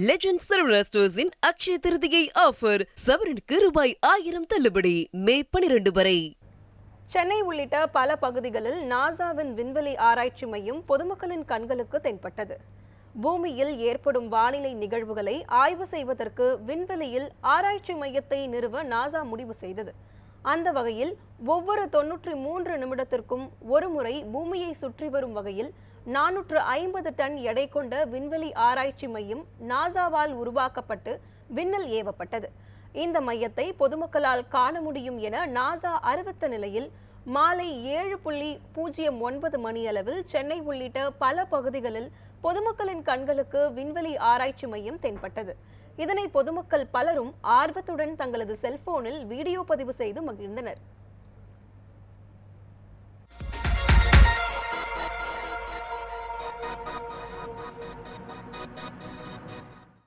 Legend Saravana ஸ்டோர்ஸின் Akshaya Tritiya offer சவரனுக்கு ரூபாய் ஆயிரம் தள்ளுபடி. மே பனிரெண்டு வரை. சென்னை உள்ளிட்ட பல பகுதிகளில் நாசாவின் விண்வெளி ஆராய்ச்சி மையம் பொதுமக்களின் கண்களுக்கு தென்பட்டது. பூமியில் ஏற்படும் வானிலை நிகழ்வுகளை ஆய்வு செய்வதற்கு விண்வெளியில் ஆராய்ச்சி மையத்தை நிறுவ நாசா முடிவு செய்தது. அந்த வகையில் ஒவ்வொரு தொன்னூற்றி மூன்று நிமிடத்திற்கும் ஒருமுறை பூமியை சுற்றி வரும் வகையில் நானூற்று ஐம்பது டன் எடை கொண்ட விண்வெளி ஆராய்ச்சி மையம் நாசாவால் உருவாக்கப்பட்டு விண்ணில் ஏவப்பட்டது. இந்த மையத்தை பொதுமக்களால் காண முடியும் என நாசா அறிவித்த நிலையில் மாலை ஏழு புள்ளி பூஜ்ஜியம் ஒன்பது மணியளவில் சென்னை உள்ளிட்ட பல பகுதிகளில் பொதுமக்களின் கண்களுக்கு விண்வெளி ஆராய்ச்சி மையம் தென்பட்டது. இதனை பொதுமக்கள் பலரும் ஆர்வத்துடன் தங்களது செல்போனில் வீடியோ பதிவு செய்து மகிழ்ந்தனர்.